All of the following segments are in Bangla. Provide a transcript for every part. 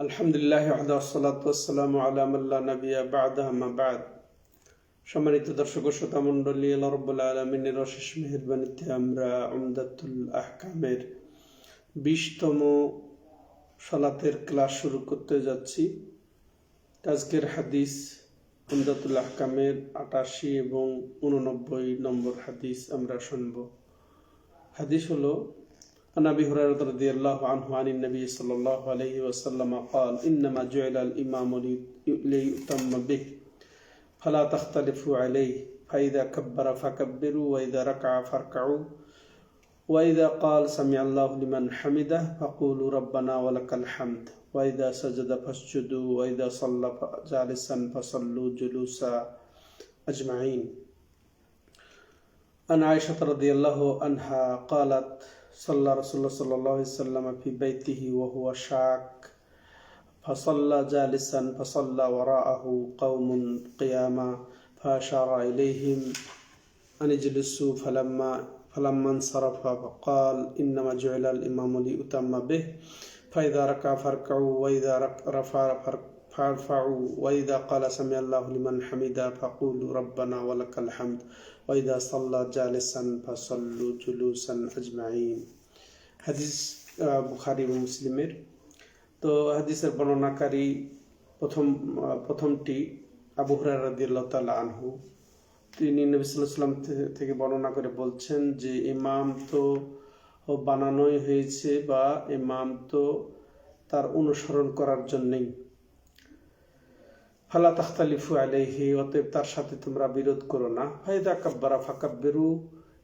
আলহামদুলিল্লাহ সালাতাম আলামাল্লা নবিয়া বাদাহমা বাদ। সম্মানিত দর্শক শ্রোতা মণ্ডলী, আল্লাহ রব্বুল্লাহ আলমিনের অশেষ মেহরবানিতে আমরা আমদাতুল আহকামের বিশতম সলাতের ক্লাস শুরু করতে যাচ্ছি। আজকের হাদিস আমদাতুল আহকামের আটাশি এবং উননব্বই নম্বর হাদিস আমরা শুনব। হাদিস হলো عن أبي هريرة رضي الله عنه عن النبي صلى الله عليه وسلم قال إنما جعل الإمام ليؤتم به فلا تختلفوا عليه فإذا كبر فكبروا وإذا ركع فاركعوا وإذا قال سمع الله لمن حمده فقولوا ربنا ولك الحمد وإذا سجد فاسجدوا وإذا صلى جالسا فصلوا جلوسا أجمعين. عن عائشة رضي الله عنها قالت صلى رسول الله صلى الله عليه وسلم في بيته وهو شاك. فصلى جالسا فصلى وراءه قوم قياما فأشار إليهم أن اجلسوا فلما فلما انصرف فقال إنما جعل الإمام ليؤتم به فإذا ركع فاركعوا وإذا رفع فارفعوا وإذا قال سمع الله لمن حمده فقولوا ربنا ولك الحمد. ওয়াইদা সাল্লা জালেসান ফাসল্লু জুলুসান আজমাইন হাদিস বুখারি এবং মুসলিমের। তো হাদিসের বর্ণনাকারী প্রথম প্রথমটি আবু হরার রাদিল্লা তাল আনহু। তিনি নবিসাল্লাম থেকে বর্ণনা করে বলছেন যে, ইমাম তো বানানোই হয়েছে বা ইমাম তো তার অনুসরণ করার জন্যেই। ফালা তাখতালিফু আলাইহি, অতএব তার সাথে তোমরা বিরোধ করো না। ফায়দা কাব্বারা ফাকাব্বিরু,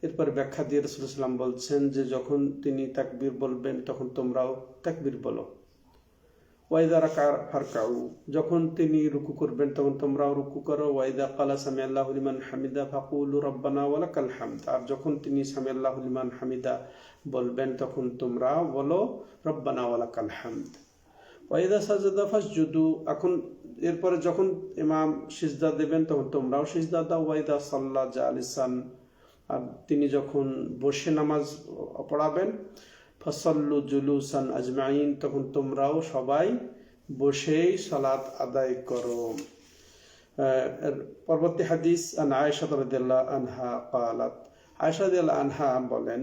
এরপর ব্যাখ্যা দিয়ে রসুলাম বলছেন যে, যখন তিনি তাকবীর বলবেন, তখন তোমরাও তাকবীর বলো। ওয়াইদা রাকার ফারকাউ, যখন তিনি রুকু করবেন, তখন তোমরাও রুকু করো। ওয়াইদা কালা সামি আল্লাহ লিমান হামিদা, ফাকুল রব্বানা ওয়ালাকাল হামদ। আর যখন তিনি সামি আল্লাহ লিমান হামিদা বলবেন, তখন তোমরা বলো, রব্বানা ওয়ালাকাল হামদ। ওয়াইদা সাজদা ফাসজুদু, এখন এরপরে যখন ইমাম সিজদা দেবেন, তখন তোমরাও সিজদা দাও, ওয়াইদা সাল্লাহ জা আলিসান আর তিনি যখন বসে নামাজ পড়াবেন, ফসল্লু জুলুসান আজমাইন, তখন তোমরাও সবাই বসেই সালাত আদায় করো। পরবর্তী হাদিস, আন আয়েশা রদিল্লা আনহা কালাত আয়েশা আনহা বলেন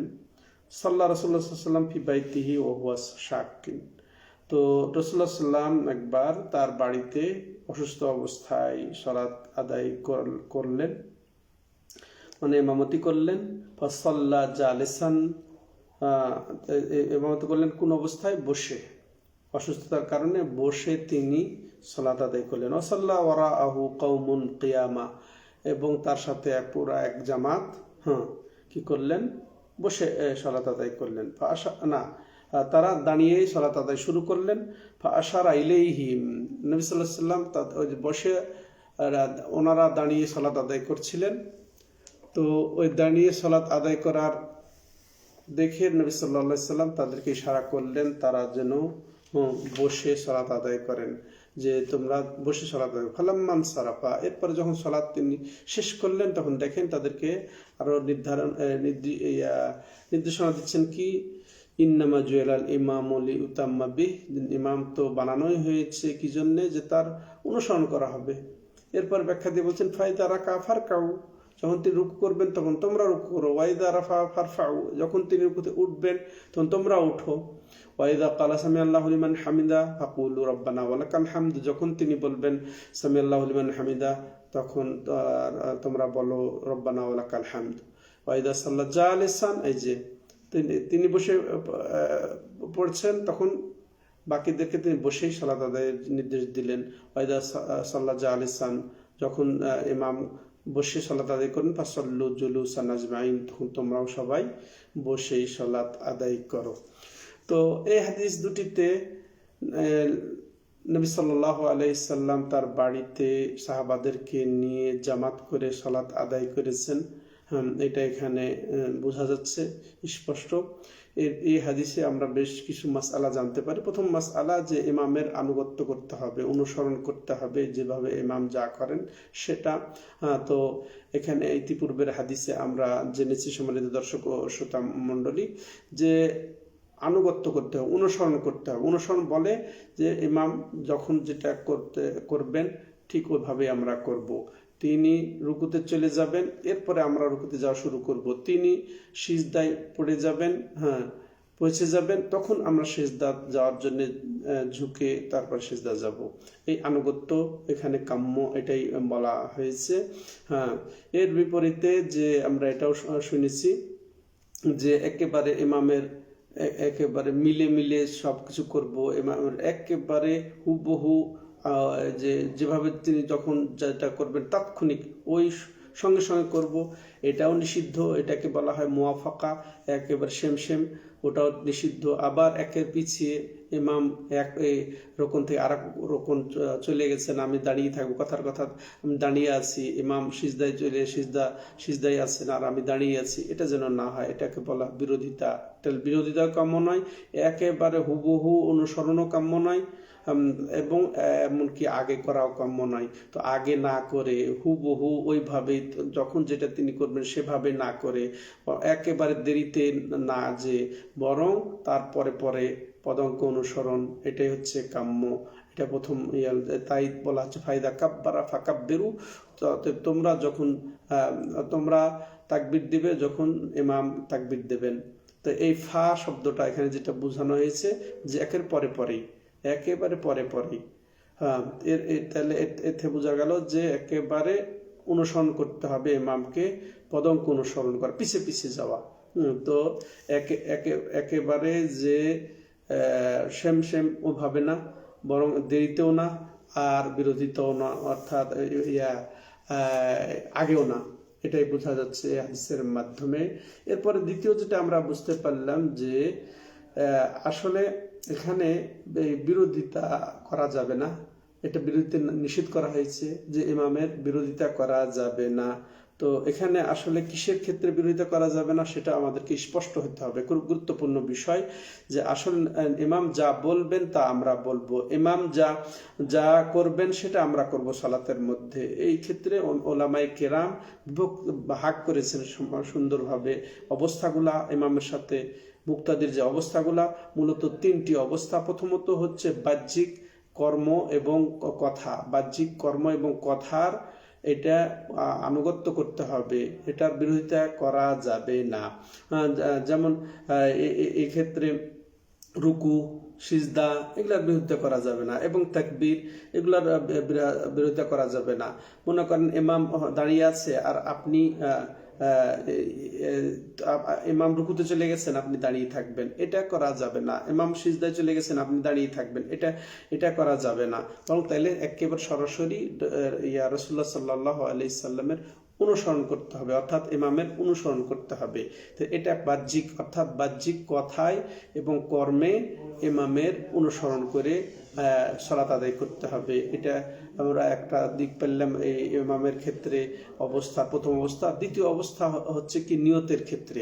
সাল্লা রসুল্লাহ সাল্লাম ফি বাইতিহি ওহুয়া শাকিন। তো রসুল্লাহ সাল্লাম একবার তার বাড়িতে অসুস্থ অবস্থায় সালাত আদায় করলেন। মানে ইমামতি করলেন। ফসল্লা জালেসান ইমামতি করলেন কোন অবস্থায়? বসে। অসুস্থতার কারণে বসে তিনি সলাত আদায় করলেন। অসাল্লা ওরা আহু কৌমুন কিয়ামা, এবং তার সাথে এক পুরা এক জামাত হ্যাঁ কি করলেন? বসে সলাত আদায় করলেন। না তারা দাঁড়িয়েই সলাত আদায় শুরু করলেন। আশার আইলেইহিম নবী সাল্লাহ সাল্লাম বসে ওনারা দাঁড়িয়ে সলাত আদায় করছিলেন। তো ওই দাঁড়িয়ে সলাত আদায় করার দেখে নবী সাল্লা সাল্লাম তাদেরকে ইশারা করলেন, তারা যেন বসে সলাত আদায় করেন। যে তোমরা বসে সলাত আদায় ফালাম্মান সারাফা। এরপর যখন সলাৎ তিনি শেষ করলেন, তখন দেখেন তাদেরকে আরও নির্ধারণ নির্দেশনা দিচ্ছেন কি ইন্নামা জুয়েলাল ইমাম অলি উতাম্মা বিহ। ইমাম তো বানানোই হয়েছে, কি জন্যে? যে তার অনুসরণ করা হবে। এরপর ব্যাখ্যা দিয়ে বলছেন ফায়দা রাকা ফারকাউ। যখন তিনি রুকু করবেন, তখন তোমরা রুকু করো। ওয়াইদা রাফা ফারফাউ। যখন তিনি রুকুতে উঠবেন, তখন তোমরা উঠো। ওয়াইদা কালা সামি আল্লাহ লিমান হামিদা, ফাকুল রব্বানা ওয়ালাকাল হামদ। যখন তিনি বলবেন সামি আল্লাহ লিমান হামিদা, তখন তোমরা বলো, রব্বানা ওয়ালাকাল হামদ। ওয়াইদা সাল্লাহ জা আলিসান এই যে তিনি তিনি বসে পড়ছেন, তখন বাকিদেরকে তিনি বসেই সালাদ আদায়ের নির্দেশ দিলেন। ওয়াইদা সাল্লাহ জা আলিসান যখন ইমাম বসে সলাত আদায় করেন, ফাসল্লু জুলুস আজমাইন, তখন তোমরাও সবাই বসেই সালাত আদায় করো। তো এই হাদিস দুটিতে নবী সাল্লাহ আলাইসাল্লাম তার বাড়িতে সাহাবাদেরকে নিয়ে জামাত করে সালাত আদায় করেছেন। এটা এখানে বোঝা যাচ্ছে, স্পষ্ট। এই হাদিসে আমরা বেশ কিছু মাস আলা জানতে পারি। প্রথম মাস আলা যে ইমামের আনুগত্য করতে হবে, অনুসরণ করতে হবে, যেভাবে ইমাম যা করেন সেটা। তো এখানে ইতিপূর্বের হাদিসে আমরা জেনেছি, সম্মানিত দর্শক ও শ্রোতা মণ্ডলী, যে আনুগত্য করতে হবে, অনুসরণ করতে হবে। অনুসরণ বলে যে ইমাম যখন যেটা করতে, করবেন, ঠিক ওইভাবে আমরা করব। তিনি রুকুতে চলে যাবেন, এরপরে আমরা রুকুতে যাওয়া শুরু করব। তিনি সিজদায় পড়ে যাবেন হ্যাঁ পৌঁছে যাবেন, তখন আমরা সেজদা যাওয়ার জন্য ঝুঁকে তারপর সেজদা যাব এই আনুগত্য এখানে কাম্য এটাই বলা হয়েছে হ্যাঁ এর বিপরীতে যে আমরা এটাও শুনেছি যে একেবারে ইমামের একেবারে মিলে মিলে সব কিছু করব একেবারে হুবহু যে যেভাবে তিনি যখন যেটা করবেন তাৎক্ষণিক ওই সঙ্গে সঙ্গে করব। এটাও নিষিদ্ধ, এটাকে বলা হয় মুয়াফাকা, একেবারে সেম সেম, ওটাও নিষিদ্ধ। আবার একের পিছিয়ে ইমাম এক রোকন থেকে আর রোকন চ- চলে গেছেন, আমি দাঁড়িয়ে থাকব, কথার কথা, আমি দাঁড়িয়ে আছি, ইমাম সিজদায় চলে, সিজদা, সিজদায় আছেন আর আমি দাঁড়িয়ে আছি। এটা যেন না হয়, এটাকে বলা বিরোধিতা। এটা বিরোধিতা কাম্য নয়, একেবারে হুবহু অনুসরণও কাম্য নয়। এবং এমনকি আগে করাও কাম্য নয়। তো আগে না করে হুবহু ওইভাবে যখন যেটা তিনি করবেন সেভাবে না করে একেবারে দেরিতে না যে, বরং তারপরে পরে পদঙ্ক অনুসরণ, এটাই হচ্ছে কাম্য। এটা প্রথম তাই বলা হচ্ছে ফায়দা কাব্বারা ফাকাব্বেরু। তোমরা যখন তোমরা তাকবির দিবে যখন ইমাম তাকবির দেবেন। তো এই ফা শব্দটা এখানে যেটা বোঝানো হয়েছে যে একের পরে পরেই। একেবারে পরে পরেই হ্যাঁ এর তাহলে এতে বোঝা গেল যে একেবারে অনুসরণ করতে হবে ইমামকে পদঙ্ক অনুসরণ করা, পিছে পিছে যাওয়া। তো একে একে, একেবারে যে সেম সেম ওভাবে না, বরং দেরিতেও না, আর বিরোধিতাও না, অর্থাৎ ইয়া আগেও না। এটাই বোঝা যাচ্ছে হাদিসের মাধ্যমে। এরপরে দ্বিতীয় যেটা আমরা বুঝতে পারলাম যে আসলে এখানে বিরোধিতা করা যাবে না। এটা বিরোধিতা নিষেধ করা হয়েছে যে ইমামের বিরোধিতা করা যাবে না। তো এখানে আসলে কিসের ক্ষেত্রে বিরোধিতা করা যাবে না সেটা আমাদেরকে স্পষ্ট হতে হবে। খুব গুরুত্বপূর্ণ বিষয় যে আসলে, ইমাম যা বলবেন তা আমরা বলব। ইমাম যা যা করবেন সেটা আমরা করব সালাতের মধ্যে। এই ক্ষেত্রে ওলামাই কেরাম ভাগ করেছেন সুন্দরভাবে অবস্থাগুলা, ইমামের সাথে মুক্তাদির যে অবস্থাগুলা, মূলত তিনটি অবস্থা। প্রথমত হচ্ছে বাহ্যিক কর্ম এবং কথা। বাহ্যিক কর্ম এবং কথার এটা আনুগত্য করতে হবে। এটার বিরোধিতা করা যাবে না। যেমন এক্ষেত্রে রুকু, সিজদা এগুলার বিরোধিতা করা যাবে না এবং তাকবির এগুলার বিরোধিতা করা যাবে না। মনে করেন ইমাম দাঁড়িয়ে আছে আর আপনি ইমাম রুকুতে চলে গেছেন, আপনি দাঁড়িয়ে থাকবেন। এটা করা যাবে না। ইমাম সিজদায় চলে গেছেন, আপনি দাঁড়িয়ে থাকবেন। এটা এটা করা যাবে না। বরং তাইলে একেবারে সরাসরি ইয়া রসুল্লাহ সাল্লাহ আলি সাল্লামের অনুসরণ করতে হবে, অর্থাৎ ইমামের অনুসরণ করতে হবে। তো এটা বাহ্যিক, অর্থাৎ বাহ্যিক কথায় এবং কর্মে ইমামের অনুসরণ করে সলাত আদায় করতে হবে। এটা আমরা একটা দিক পেলাম এই ইমামের ক্ষেত্রে অবস্থা, প্রথম অবস্থা। দ্বিতীয় অবস্থা হচ্ছে কি নিয়তের ক্ষেত্রে।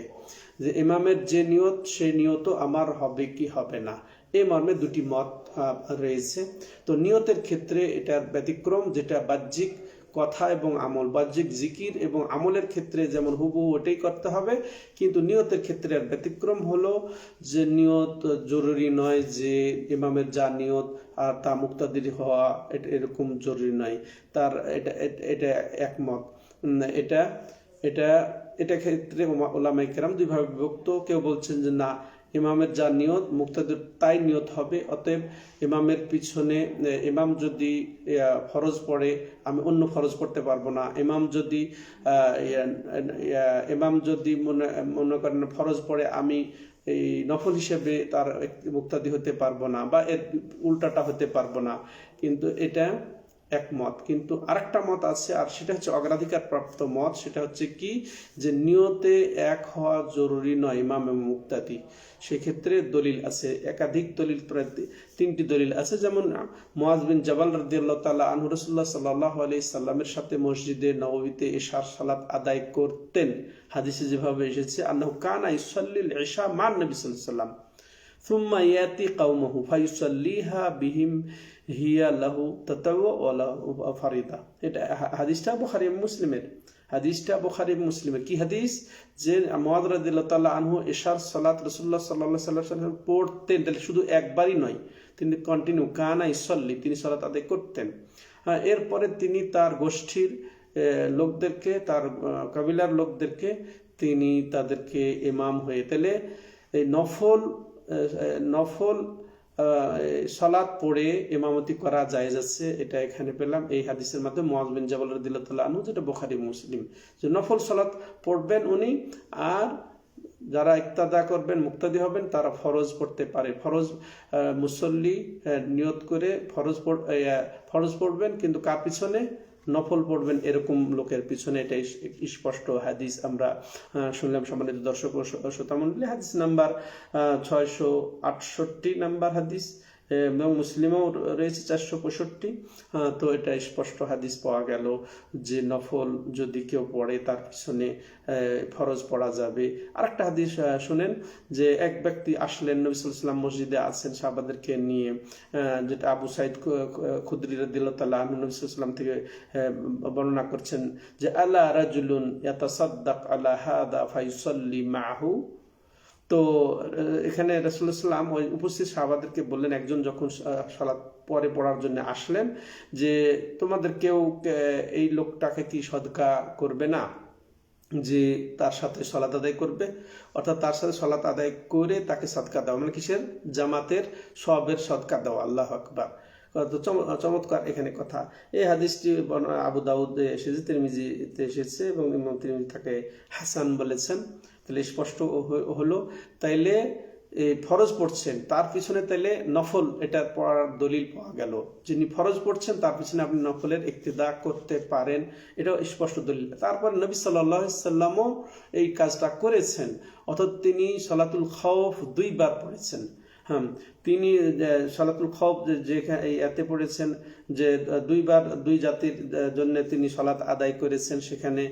যে ইমামের যে নিয়ত, সে নিয়ত আমার হবে কি হবে না? এই মর্মে দুটি মত রয়েছে। তো নিয়তের ক্ষেত্রে এটার ব্যতিক্রম, যেটা বাহ্যিক কথা এবং আমল। বাহ্যিক জিকির এবং আমলের ক্ষেত্রে যেমন হুবহু ওটাই করতে হবে, কিন্তু নিয়তের ক্ষেত্রে আর ব্যতিক্রম হলো যে নিয়ত জরুরি নয় যে ইমামের যা নিয়ত আর তা মুক্তাদির হওয়া এরকম জরুরি নয়। তার এটা, এটা- একমত। এটা এটা এটা ক্ষেত্রে ওমা- ওলামাই দুইভাবে বিভক্ত। কেউ বলছেন যে না ইমামের যা নিয়ত, মুক্তাদির তাই নিয়ত হবে। অতএব ইমামের পিছনে ইমাম যদি ফরজ পড়ে, আমি অন্য ফরজ পড়তে পারব না। ইমাম যদি ইমাম যদি মনে মনে করেন ফরজ পড়ে, আমি এই নফল হিসেবে তার মুক্তাদি হতে পারব না বা এর উল্টাটা হতে পারব না। কিন্তু এটা একমত। কিন্তু আরেকটা মত আছে, আর সেটা হচ্ছে অগ্রাধিকার প্রাপ্ত মত। সেটা হচ্ছে কি? যে নিয়তে এক হওয়া জরুরি নয় ইমাম এবং মুক্তাদি। সেক্ষেত্রে দলিল আছে, একাধিক দলিল তিনটি দলিল আছে। যেমন মোয়াজ বিন জাবাল রাদিয়াল্লাহু তাআলা আনহু রাসূলুল্লাহ সাল্লাল্লাহু আলাইহি সাল্লামের সাথে মসজিদে নববীতে ইশার সালাত আদায় করতেন। হাদিসে যেভাবে এসেছে আল্লাহ কানা ইউসাল্লিল ইশা মান নবী সাল্লাম। সুম্মা ইয়াতি কাউমাহু ফাইসাল্লিহা বিহিম হিয়া লাহু তাতাওয়া ফারিদা। এটা হাদিসটা বুখারি মুসলিমের। হাদিসটা বোখারি মুসলিমের। কি হাদিস? যে মোহাম্মদ রাদিল্লাহ আনহু এশার সালাত রসুল্লাহ সাল্লাহ সাল্লাম পড়তেন, তাহলে শুধু একবারই নয়, তিনি কন্টিনিউ কানা সল্লি তিনি সালাত আদায় করতেন। হ্যাঁ, এরপরে তিনি তার গোষ্ঠীর লোকদেরকে, তার কাবিলার লোকদেরকে তিনি তাদেরকে এমাম হয়ে, তাহলে এই নফল নফল সলাদ পড়ে এমামতি করা যায় যাচ্ছে এটা এখানে পেলাম। এই হাদিসের মাধ্যমে মোয়াজ বিন জাবাল রদিল্লাহ আনু যেটা বোখারি, মুসলিম। যে নফল সলাদ পড়বেন উনি, আর যারা ইক্তাদা করবেন, মুক্তাদি হবেন, তারা ফরজ পড়তে পারে। ফরজ মুসল্লি নিয়ত করে ফরজ ফরজ পড়বেন, কিন্তু কার পিছনে? নফল পড়বেন এরকম লোকের পিছনে, এটা স্পষ্ট হাদিস। আমরা শুনলাম সম্মানিত দর্শক ও শ্রো- শ্রোতামণ্ডলী হাদিস নাম্বার ছয়শো আটষট্টি নাম্বার হাদিস। এবং মুসলিমও রয়েছে চারশো পঁয়ষট্টি। তো এটা স্পষ্ট হাদিস পাওয়া গেল যে নফল যদি কেউ পড়ে, তার পিছনে ফরজ পড়া যাবে। আরেকটা হাদিস শোনেন যে এক ব্যক্তি আসলেন, নবী সাল্লাম মসজিদে আছেন সাহাবাদেরকে নিয়ে যেটা আবু সাইদ খুদ্রি রদিল্লাহ তাল্লাহ নবী সাল্লাম থেকে বর্ণনা করছেন যে আল্লাহ রাজুলুন ইয়াতাসাদ্দাক আলা হাদা ফাইসাল্লি মাহু? তো এখানে রসুল্লাহাম ওই উপস্থিত সাহাবাদেরকে বললেন, একজন যখন সালাত পরে পড়ার জন্য আসলেন যে, তোমাদের কেউ এই লোকটাকে কি সদকা করবে না? যে তার সাথে সলাত আদায় করবে, অর্থাৎ তার সাথে সলাত আদায় করে তাকে সদকা দেওয়া। মানে কিসের? জামাতের সবের সদকা দেওয়া, আল্লাহ আকবার। চমৎকার এখানে কথা। এই হাদিসটি আবু দাউদ, এসেছে, তিরমিজিতে এসেছে এবং ইমাম তিরমিজি তাকে হাসান বলেছেন। তাহলে স্পষ্ট হলো, তাইলে ফরজ পড়ছেন, তার পিছনে তাইলে নফল এটা পড়ার দলিল পাওয়া গেল। যিনি ফরজ পড়ছেন, তার পিছনে আপনি নফলের ইক্তিদা করতে পারেন, এটাও স্পষ্ট দলিল। তারপর নবী সাল্লাহ সাল্লামও এই কাজটা করেছেন, অর্থাৎ তিনি সলাতুল খৌফ দুইবার পড়েছেন। হ্যাঁ তিনি সলাতুল খব যেখানে এতে পড়েছেন যে দুইবার দুই জাতির জন্য তিনি সলাত আদায় করেছেন। সেখানে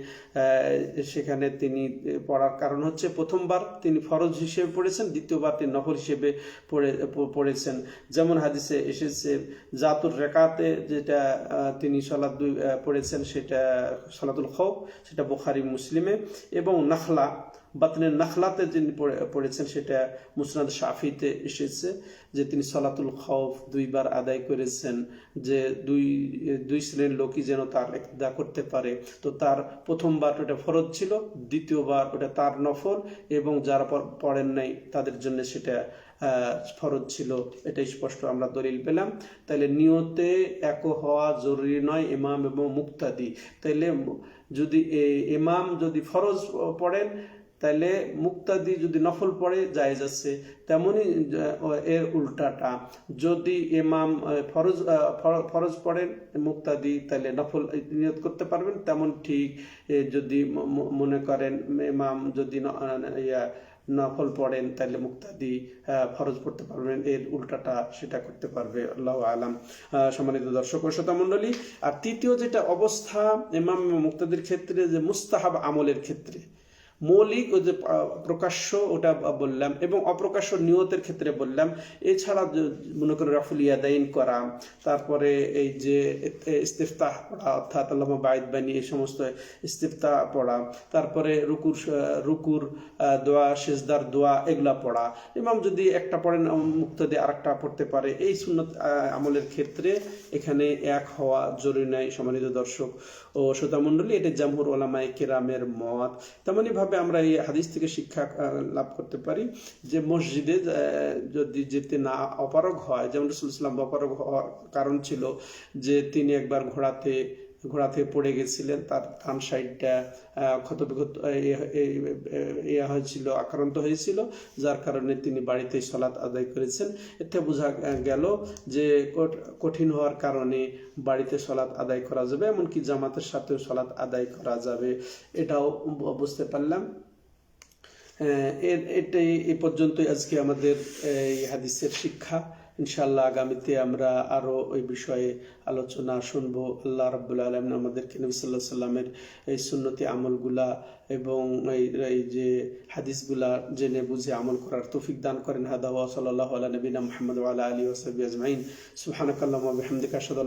সেখানে তিনি পড়ার কারণ হচ্ছে প্রথমবার তিনি ফরজ হিসেবে পড়েছেন, দ্বিতীয়বার তিনি নফল হিসেবে পড়ে পড়েছেন। যেমন হাদিসে এসেছে, জাতুর রেকাতে যেটা তিনি সলাত দুই পড়েছেন সেটা সলাতুল খব সেটা বোখারি মুসলিমে এবং নাখলা বাতনের নাখলাতে যিনি পড়ে- পড়েছেন, সেটা মুসনাদ শাফিতে এসেছে, যে তিনি সলাতুল খৌফ দুইবার আদায় করেছেন, যে দুই দুই শ্রেণির লোকই যেন তার একদা করতে পারে। তো তার প্রথমবার ওটা ফরজ ছিল, দ্বিতীয়বার ওটা তার নফল, এবং যারা পড়েন নাই, তাদের জন্য সেটা ফরজ ছিল। এটা স্পষ্ট আমরা দলিল পেলাম। তাইলে নিয়তে এক হওয়া জরুরি নয়, ইমাম এবং মুক্তাদি। তাইলে যদি এ- ইমাম যদি ফরজ পড়েন তাইলে মুক্তাদি যদি নফল পড়ে, জায়েজ আছে। তেমনি এর উল্টাটা। যদি এমাম ফরজ ফরজ পড়েন, মুক্তাদি তাহলে নফল নিয়ত করতে পারবেন। তেমন ঠিক যদি মনে করেন এমাম যদি ইয়া, নফল পড়েন তাহলে মুক্তাদি ফরজ পড়তে পারবেন। এর উল্টাটা সেটা করতে পারবে। আল্লাহ আলাম। সম্মানিত দর্শক ও শ্রোতা মণ্ডলী, আর তৃতীয় যেটা অবস্থা এমাম মুক্তাদির ক্ষেত্রে, যে মুস্তাহাব আমলের ক্ষেত্রে মৌলিক যে প্রকাশ্য ওটা বললাম এবং অপ্রকাশ্য নিয়তের ক্ষেত্রে বললাম। এছাড়া মনে করে রাফুল ইয়াদাইন করা, তারপরে এই যে ইস্তেফতাহ পড়া, অর্থাৎ আল্লামা বাইদ বানি এই সমস্ত ইস্তেফতা পড়া, তারপরে রুকুর রুকুর দোয়া, সেজদার দোয়া এগুলা পড়া। ইমাম যদি একটা পড়েন মুক্ত দিয়ে আরেকটা পড়তে পারে। এই সুন্নত আমলের ক্ষেত্রে এখানে এক হওয়া জরুরি নয় সম্মানিত দর্শক। ও শ্রোতা মণ্ডলী এটা জামহুর ওলামাই কেরামের মত। তেমনই ভাবে আমরা এই হাদিস থেকে শিক্ষা লাভ করতে পারি যে মসজিদে যদি যেতে না অপারগ হয়, যেমন রসুল ইসলাম অপারগ হওয়ার কারণ ছিল যে তিনি একবার ঘোড়াতে ঘোড়া থেকে পড়ে গেছিলেন। তার ডান সাইডটা ক্ষত বিক্ষত ইয়া হয়েছিল, আক্রান্ত হয়েছিল, যার কারণে তিনি বাড়িতে সলাৎ আদায় করেছেন। এতে বোঝা গেল যে কঠিন হওয়ার কারণে বাড়িতে সলাৎ আদায় করা যাবে, এমনকি জামাতের সাথেও সলাৎ আদায় করা যাবে, এটাও বুঝতে পারলাম। এটাই, এ পর্যন্তই আজকে আমাদের, এই হাদিসের শিক্ষা। ইনশাল্লাহ আগামীতে আমরা আরও ওই বিষয়ে আলোচনা শুনব। আল্লাহ রাবুল আলম আমাদেরকে নবী সাল্লাহ সাল্লামের এই সুন্নতি আমলগুলা এবং এই এই যে হাদিসগুলা জেনে বুঝে আমল করার তৌফিক দান করেন। হাদা ওয়া সাল্লাল্লাহু আলা আলী মুহাম্মদ আলা আলিহি ওয়া সাহবিহি আজমাইন। সুবহানাকাল্লাহুম্মা ওয়া বিহামদিকা আশহাদু